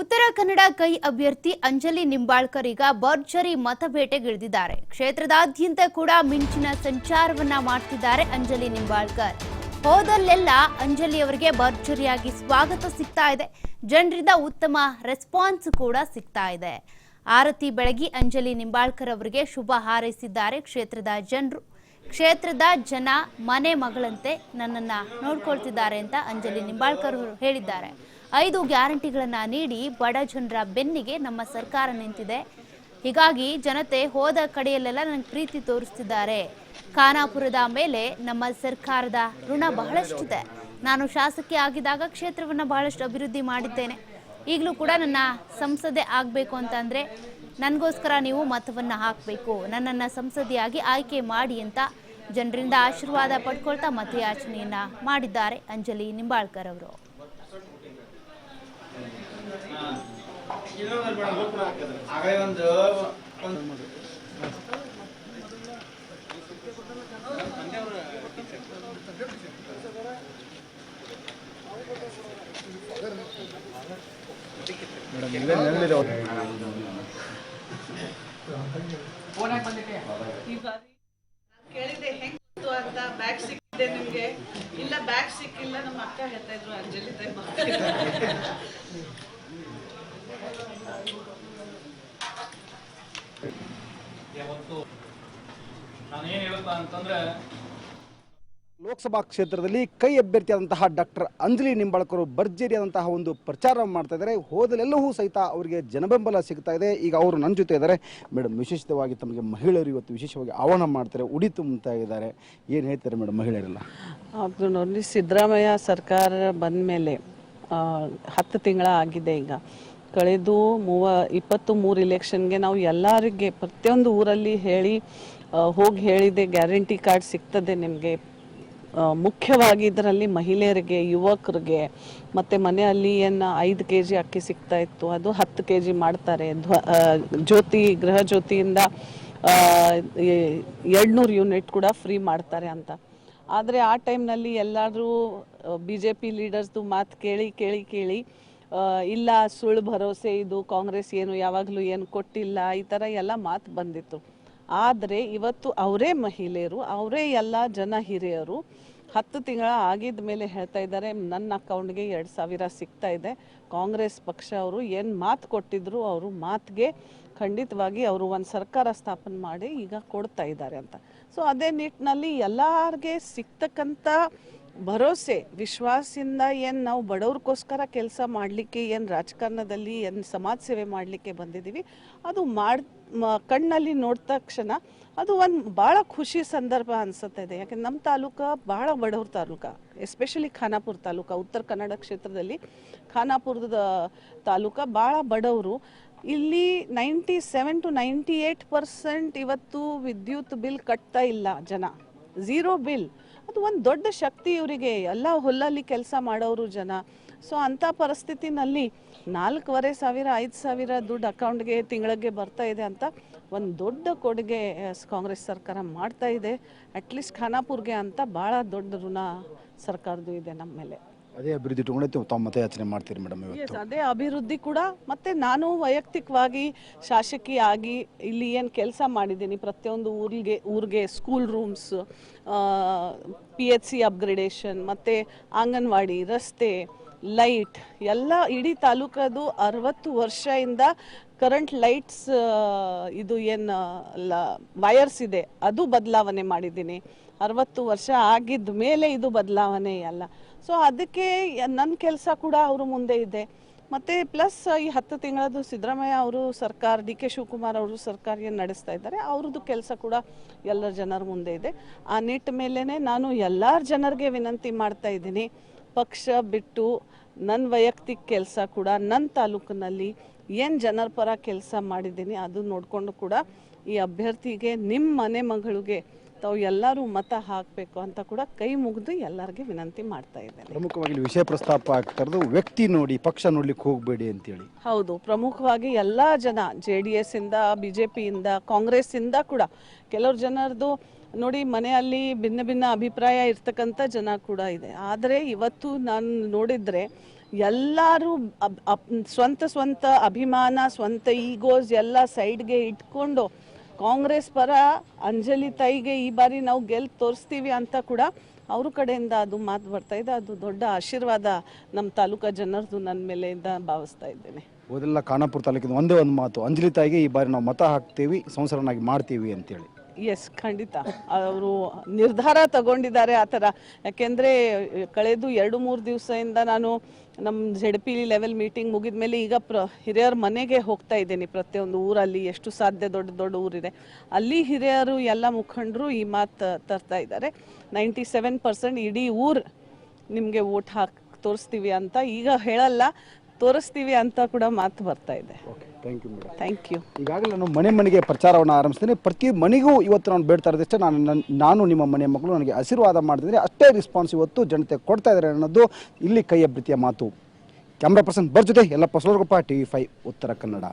ಉತ್ತರ ಕನ್ನಡ ಕೈ ಅಭ್ಯರ್ಥಿ ಅಂಜಲಿ ನಿಂಬಾಳ್ಕರ್ ಈಗ ಭರ್ಜರಿ ಮತಬೇಟೆಗಿಳಿದಿದ್ದಾರೆ. ಕ್ಷೇತ್ರದಾದ್ಯಂತ ಕೂಡ ಮಿಂಚಿನ ಸಂಚಾರವನ್ನ ಮಾಡ್ತಿದ್ದಾರೆ ಅಂಜಲಿ ನಿಂಬಾಳ್ಕರ್. ಹೋದಲ್ಲೆಲ್ಲ ಅಂಜಲಿ ಅವರಿಗೆ ಭರ್ಜರಿಯಾಗಿ ಸ್ವಾಗತ ಸಿಗ್ತಾ ಇದೆ. ಜನರಿಂದ ಉತ್ತಮ ರೆಸ್ಪಾನ್ಸ್ ಕೂಡ ಸಿಗ್ತಾ ಇದೆ. ಆರತಿ ಬೆಳಗಿ ಅಂಜಲಿ ನಿಂಬಾಳ್ಕರ್ ಅವರಿಗೆ ಶುಭ ಹಾರೈಸಿದ್ದಾರೆ ಕ್ಷೇತ್ರದ ಜನರು. ಕ್ಷೇತ್ರದ ಜನ ಮನೆ ಮಗಳಂತೆ ನನ್ನನ್ನು ನೋಡ್ಕೊಳ್ತಿದ್ದಾರೆ ಅಂತ ಅಂಜಲಿ ನಿಂಬಾಳ್ಕರ್ ಅವರು ಹೇಳಿದ್ದಾರೆ. ಐದು ಗ್ಯಾರಂಟಿಗಳನ್ನು ನೀಡಿ ಬಡ ಜನರ ಬೆನ್ನಿಗೆ ನಮ್ಮ ಸರ್ಕಾರ ನಿಂತಿದೆ. ಹೀಗಾಗಿ ಜನತೆ ಹೋದ ಕಡೆಯಲ್ಲೆಲ್ಲ ನನಗೆ ಪ್ರೀತಿ ತೋರಿಸ್ತಿದ್ದಾರೆ. ಖಾನಾಪುರದ ಮೇಲೆ ನಮ್ಮ ಸರ್ಕಾರದ ಋಣ ಬಹಳಷ್ಟಿದೆ. ನಾನು ಶಾಸಕಿ ಆಗಿದ್ದಾಗ ಕ್ಷೇತ್ರವನ್ನು ಬಹಳಷ್ಟು ಅಭಿವೃದ್ಧಿ ಮಾಡಿದ್ದೇನೆ. ಈಗಲೂ ಕೂಡ ನನ್ನ ಸಂಸದೆ ಆಗಬೇಕು ಅಂತಂದರೆ ನನಗೋಸ್ಕರ ನೀವು ಮತವನ್ನು ಹಾಕಬೇಕು. ನನ್ನನ್ನು ಸಂಸದೆಯಾಗಿ ಆಯ್ಕೆ ಮಾಡಿ ಅಂತ ಜನರಿಂದ ಆಶೀರ್ವಾದ ಪಡ್ಕೊಳ್ತಾ ಮತಯಾಚನೆಯನ್ನು ಮಾಡಿದ್ದಾರೆ ಅಂಜಲಿ ನಿಂಬಾಳ್ಕರ್ ಅವರು. ಆಗಲೇ ಒಂದು ಕೇಳಿದೆ ಹೆಂಗ್ ಅಂತ ಬ್ಯಾಗ್ ಸಿಕ್ಕಿದೆ ನಿಮ್ಗೆ ಇಲ್ಲ ಬ್ಯಾಗ್ ಸಿಕ್ಕಿಲ್ಲ ನಮ್ಮ ಅಕ್ಕ ಹೇಳ್ತಾ ಇದ್ರು ಅಂಜಲಿ ತಾಯಿ ಯಾವತ್ತು ನಾನು ಏನು ಹೇಳಪ್ಪ ಅಂತಂದ್ರೆ ಲೋಕಸಭಾ ಕ್ಷೇತ್ರದಲ್ಲಿ ಕೈ ಅಭ್ಯರ್ಥಿಯಾದಂತಹ ಡಾಕ್ಟರ್ ಅಂಜಲಿ ನಿಂಬಾಳ್ಕರು ಭರ್ಜರಿಯಾದಂತಹ ಒಂದು ಪ್ರಚಾರ ಮಾಡ್ತಾ ಇದ್ದಾರೆ. ಹೋದಲೆಲ್ಲವೂ ಸಹಿತ ಅವರಿಗೆ ಜನಬೆಂಬಲ ಸಿಗ್ತಾ ಇದೆ. ಈಗ ಅವರು ನನ್ನ ಜೊತೆ ಇದ್ದಾರೆ. ಮೇಡಮ್ ವಿಶೇಷವಾಗಿ ತಮಗೆ ಮಹಿಳೆಯರು ಇವತ್ತು ವಿಶೇಷವಾಗಿ ಆಹ್ವಾನ ಮಾಡ್ತಾರೆ. ಉಡಿ ತುಂಬುತ್ತಾ ಇದ್ದಾರೆ ಏನು ಹೇಳ್ತಾರೆ ಮೇಡಮ್ ಮಹಿಳೆಯರೆಲ್ಲ? ನೋಡಿ ಸಿದ್ದರಾಮಯ್ಯ ಸರ್ಕಾರ ಬಂದ ಮೇಲೆ ಹತ್ತು ತಿಂಗಳ ಆಗಿದೆ ಈಗ. ಕಳೆದು ಮೂವ ಇಪ್ಪತ್ತು ಮೂರು ಇಲೆಕ್ಷನ್ಗೆ ನಾವು ಎಲ್ಲರಿಗೆ ಪ್ರತಿಯೊಂದು ಊರಲ್ಲಿ ಹೇಳಿ ಹೋಗಿ ಹೇಳಿದೆ ಗ್ಯಾರಂಟಿ ಕಾರ್ಡ್ ಸಿಗ್ತದೆ ನಿಮಗೆ. ಮುಖ್ಯವಾಗಿ ಇದರಲ್ಲಿ ಮಹಿಳೆಯರಿಗೆ, ಯುವಕರಿಗೆ, ಮತ್ತು ಮನೆಯಲ್ಲಿ ಏನು ಐದು ಕೆ ಜಿ ಅಕ್ಕಿ ಸಿಗ್ತಾ ಇತ್ತು, ಅದು ಹತ್ತು ಕೆ ಜಿ ಮಾಡ್ತಾರೆ. ಧ್ವ ಜ್ಯೋತಿ, ಗೃಹ ಜ್ಯೋತಿಯಿಂದ ಎರಡುನೂರು ಯೂನಿಟ್ ಕೂಡ ಫ್ರೀ ಮಾಡ್ತಾರೆ ಅಂತ. ಆದರೆ ಆ ಟೈಮ್ನಲ್ಲಿ ಎಲ್ಲರೂ ಬಿ ಜೆ ಪಿ ಲೀಡರ್ಸ್ದು ಮಾತು ಕೇಳಿ ಕೇಳಿ ಕೇಳಿ ಇಲ್ಲ, ಸುಳ್ಳು ಭರವಸೆ ಇದು, ಕಾಂಗ್ರೆಸ್ ಏನು, ಯಾವಾಗಲೂ ಏನು ಕೊಟ್ಟಿಲ್ಲ, ಈ ಥರ ಎಲ್ಲ ಮಾತು ಬಂದಿತ್ತು. ಆದರೆ ಇವತ್ತು ಅವರೇ ಮಹಿಳೆಯರು, ಅವರೇ ಎಲ್ಲ ಜನ ಹಿರಿಯರು ಹತ್ತು ತಿಂಗಳ ಆಗಿದ ಮೇಲೆ ಹೇಳ್ತಾ ಇದ್ದಾರೆ, ನನ್ನ ಅಕೌಂಟ್ಗೆ ಎರಡು ಸಾವಿರ ಸಿಗ್ತಾ ಇದೆ. ಕಾಂಗ್ರೆಸ್ ಪಕ್ಷ ಅವರು ಏನು ಮಾತು ಕೊಟ್ಟಿದ್ರು ಅವರು ಮಾತಿಗೆ ಖಂಡಿತವಾಗಿ ಅವರು ಒಂದು ಸರ್ಕಾರ ಸ್ಥಾಪನೆ ಮಾಡಿ ಈಗ ಕೊಡ್ತಾ ಇದ್ದಾರೆ ಅಂತ. ಸೊ ಅದೇ ನಿಟ್ಟಿನಲ್ಲಿ ಎಲ್ಲರಿಗೆ ಸಿಗ್ತಕ್ಕಂಥ ಭರೋಸೆ ವಿಶ್ವಾಸದಿಂದ ಏನು ನಾವು ಬಡವ್ರಿಗೋಸ್ಕರ ಕೆಲಸ ಮಾಡಲಿಕ್ಕೆ, ಏನು ರಾಜಕಾರಣದಲ್ಲಿ ಏನು ಸಮಾಜ ಸೇವೆ ಮಾಡಲಿಕ್ಕೆ ಬಂದಿದ್ದೀವಿ, ಅದು ಮಾಡ್ ಕಣ್ಣಲ್ಲಿ ನೋಡಿದ ತಕ್ಷಣ ಅದು ಒಂದು ಭಾಳ ಖುಷಿ ಸಂದರ್ಭ ಅನ್ಸುತ್ತೆ ಇದೆ ಯಾಕಂದ್ರೆ ನಮ್ಮ ತಾಲೂಕ ಭಾಳ ಬಡವ್ರ ತಾಲೂಕ ಎಸ್ಪೆಷಲಿ ಖಾನಾಪುರ ತಾಲೂಕ, ಉತ್ತರ ಕನ್ನಡ ಕ್ಷೇತ್ರದಲ್ಲಿ ಖಾನಾಪುರದ ತಾಲೂಕ ಭಾಳ ಬಡವರು. ಇಲ್ಲಿ ninety seven to ninety eight percent ಇವತ್ತು ವಿದ್ಯುತ್ ಬಿಲ್ ಕಟ್ತಾ ಇಲ್ಲ ಜನ. Zero bill. ಅದು ಒಂದು ದೊಡ್ಡ ಶಕ್ತಿ ಇವರಿಗೆ. ಎಲ್ಲ ಹೊಲಲ್ಲಿ ಕೆಲಸ ಮಾಡೋರು ಜನ. ಸೊ ಅಂಥ ಪರಿಸ್ಥಿತಿನಲ್ಲಿ ನಾಲ್ಕೂವರೆ ಸಾವಿರ, ಐದು ಸಾವಿರ ದುಡ್ಡು ಅಕೌಂಟ್ಗೆ ತಿಂಗಳಿಗೆ ಬರ್ತಾ ಇದೆ ಅಂತ ಒಂದು ದೊಡ್ಡ ಕೊಡುಗೆ ಕಾಂಗ್ರೆಸ್ ಸರ್ಕಾರ ಮಾಡ್ತಾ ಇದೆ. ಅಟ್ಲೀಸ್ಟ್ ಖಾನಾಪುರ್ಗೆ ಅಂತ ಭಾಳ ದೊಡ್ಡ ಋಣ ಸರ್ಕಾರದ್ದು ಇದೆ ನಮ್ಮ ಮೇಲೆ. ಅದೇ ಅಭಿವೃದ್ಧಿ ಇಟ್ಕೊಂಡೇ ತಾವು ಮತಯಾಚನೆ ಮಾಡ್ತೀರಿ ಮೇಡಮ್ ಅದೇ ಅಭಿವೃದ್ಧಿ ಕೂಡ, ಮತ್ತೆ ನಾನು ವೈಯಕ್ತಿಕವಾಗಿ ಶಾಸಕಿ ಆಗಿ ಇಲ್ಲಿ ಏನು ಕೆಲಸ ಮಾಡಿದ್ದೀನಿ, ಪ್ರತಿಯೊಂದು ಊರಿಗೆ ಊರಿಗೆ school rooms P H C upgradation ಮತ್ತು ಅಂಗನವಾಡಿ, ರಸ್ತೆ ಲೈಟ್ ಎಲ್ಲ ಇಡೀ ತಾಲೂಕದು ಅರವತ್ತು ವರ್ಷದಿಂದ ಕರೆಂಟ್ ಲೈಟ್ಸ್ ಇದು ಏನು ವಯರ್ಸ್ ಇದೆ, ಅದು ಬದಲಾವಣೆ ಮಾಡಿದ್ದೀನಿ. ಅರವತ್ತು ವರ್ಷ ಆಗಿದ್ದ ಮೇಲೆ ಇದು ಬದಲಾವಣೆ ಅಲ್ಲ. ಸೊ ಅದಕ್ಕೆ ನನ್ನ ಕೆಲಸ ಕೂಡ ಅವರು ಮುಂದೆ ಇದೆ. ಮತ್ತು ಪ್ಲಸ್ ಈ ಹತ್ತು ತಿಂಗಳದ್ದು ಸಿದ್ದರಾಮಯ್ಯ ಅವರು ಸರ್ಕಾರ, ಡಿ ಕೆ ಶಿವಕುಮಾರ್ ಅವರು ಸರ್ಕಾರ ಏನು ನಡೆಸ್ತಾ ಇದ್ದಾರೆ. ಅವ್ರದ್ದು ಕೆಲಸ ಕೂಡ ಎಲ್ಲರ ಜನರ ಮುಂದೆ ಇದೆ. ಆ ನಿಟ್ಟ ಮೇಲೇ ನಾನು ಎಲ್ಲರ ಜನರಿಗೆ ವಿನಂತಿ ಮಾಡ್ತಾ ಇದ್ದೀನಿ. ಪಕ್ಷ ಬಿಟ್ಟು ನನ್ನ ವೈಯಕ್ತಿಕ ಕೆಲಸ ಕೂಡ ನನ್ನ ತಾಲೂಕಿನಲ್ಲಿ ಏನು ಜನರ ಪರ ಕೆಲಸ ಮಾಡಿದ್ದೀನಿ ಅದು ನೋಡಿಕೊಂಡು ಕೂಡ ಈ ಅಭ್ಯರ್ಥಿಗೆ ನಿಮ್ಮ ಮನೆ ಮಗಳಿಗೆ ತಾವು ಎಲ್ಲರೂ ಮತ ಹಾಕಬೇಕು ಅಂತ ಕೂಡ ಕೈ ಮುಗಿದು ಎಲ್ಲರಿಗೆ ವಿನಂತಿ ಮಾಡ್ತಾ ಇದ್ದೇನೆ. ಪ್ರಮುಖವಾಗಿ ಇಲ್ಲಿ ವಿಷಯ ಪ್ರಸ್ತಾಪ ಆಗ್ತಾರದು ವ್ಯಕ್ತಿ ನೋಡಿ ಪಕ್ಷ ನೋಡ್ಲಿಕ್ಕೆ ಹೋಗಬೇಡಿ ಅಂತೇಳಿ. ಹೌದು ಪ್ರಮುಖವಾಗಿ ಎಲ್ಲ ಜನ ಜೆ ಡಿ ಎಸ್ ಇಂದ ಬಿ ಜೆ ಪಿಯಿಂದ ಕಾಂಗ್ರೆಸ್ಸಿಂದ ಕೂಡ ಕೆಲವ್ರ ಜನರದು ನೋಡಿ ಮನೆಯಲ್ಲಿ ಭಿನ್ನ ಭಿನ್ನ ಅಭಿಪ್ರಾಯ ಇರ್ತಕ್ಕಂಥ ಜನ ಕೂಡ ಇದೆ. ಆದರೆ ಇವತ್ತು ನಾನು ನೋಡಿದರೆ ಎಲ್ಲರೂ ಸ್ವಂತ ಸ್ವಂತ ಅಭಿಮಾನ ಸ್ವಂತ ಈಗೋಸ್ ಎಲ್ಲ ಸೈಡ್ಗೆ ಇಟ್ಕೊಂಡು ಕಾಂಗ್ರೆಸ್ ಪರ ಅಂಜಲಿ ತಾಯಿಗೆ ಈ ಬಾರಿ ನಾವು ಗೆಲ್ ತೋರಿಸ್ತೀವಿ ಅಂತ ಕೂಡ ಅವ್ರ ಕಡೆಯಿಂದ ಅದು ಮಾತು ಬರ್ತಾ ಇದೆ. ಅದು ದೊಡ್ಡ ಆಶೀರ್ವಾದ ನಮ್ಮ ತಾಲೂಕಾ ಜನರದು ನನ್ನ ಮೇಲೆ ಭಾವಿಸ್ತಾ ಇದ್ದೇನೆ. ಓದೆಲ್ಲ ಖಾನಾಪುರ ತಾಲೂಕಿನ ಒಂದೇ ಒಂದು ಮಾತು, ಅಂಜಲಿ ತಾಯಿಗೆ ಈ ಬಾರಿ ನಾವು ಮತ ಹಾಕ್ತೀವಿ ಸಂಸಾರನಾಗಿ ಮಾಡ್ತೀವಿ ಅಂತೇಳಿ. ಎಸ್ ಖಂಡಿತ. ಅವರು ನಿರ್ಧಾರ ತಗೊಂಡಿದ್ದಾರೆ ಆ ಥರ. ಯಾಕೆಂದರೆ, ಕಳೆದು ಎರಡು ಮೂರು ದಿವಸದಿಂದ ನಾನು ನಮ್ಮ ಜೆಡ್ ಪಿ ಲೆವೆಲ್ ಮೀಟಿಂಗ್ ಮುಗಿದ ಮೇಲೆ ಈಗ ಪ್ರ, ಹಿರಿಯರ ಮನೆಗೆ ಹೋಗ್ತಾ ಇದ್ದೀನಿ. ಪ್ರತಿಯೊಂದು ಊರಲ್ಲಿ ಎಷ್ಟು ಸಾಧ್ಯ ದೊಡ್ಡ ದೊಡ್ಡ ಊರಿದೆ. ಅಲ್ಲಿ ಹಿರಿಯರು ಎಲ್ಲ ಮುಖಂಡರು ಈ ಮಾತು ತರ್ತಾ ಇದ್ದಾರೆ. ನೈಂಟಿ ಸೆವೆನ್ ಪರ್ಸೆಂಟ್ ಇಡೀ ಊರು ನಿಮಗೆ ವೋಟ್ ಹಾಕಿ, ತೋರಿಸ್ತೀವಿ ಅಂತ ಈಗ ಹೇಳಲ್ಲ. ತೋರಿಸ್ತೀವಿ ಅಂತ ಕೂಡ ಮಾತು ಬರ್ತಾ ಇದೆ. Okay thank you madam thank you ಈಗಾಗಲೇ ನಾನು ಮನೆ ಮನೆಗೆ ಪ್ರಚಾರವನ್ನು ಆರಂಭಿಸ್ತೀನಿ. ಪ್ರತಿ ಮನೆಗೂ ಇವತ್ತು ನಾನು ಬೇಡ್ತಾ ಇರೋದಷ್ಟೇ ನಾನು ನಾನು ನಿಮ್ಮ ಮನೆ ಮಕ್ಕಳು ನನಗೆ ಆಶೀರ್ವಾದ ಮಾಡಿದ್ರೆ ಅಷ್ಟೇ ರೆಸ್ಪಾನ್ಸ್ ಇವತ್ತು ಜನತೆ ಕೊಡ್ತಾ ಇದ್ದಾರೆ ಅನ್ನೋದು ಇಲ್ಲಿ ಕೈ ಅಭ್ಯರ್ಥಿಯ ಮಾತು. ಕ್ಯಾಮ್ರಾ ಪರ್ಸನ್ ಬರ್ ಜೊತೆ ಎಲ್ಲಪ್ಪ ಸೋಲಗೊಪ್ಪ T V five Uttara Kannada.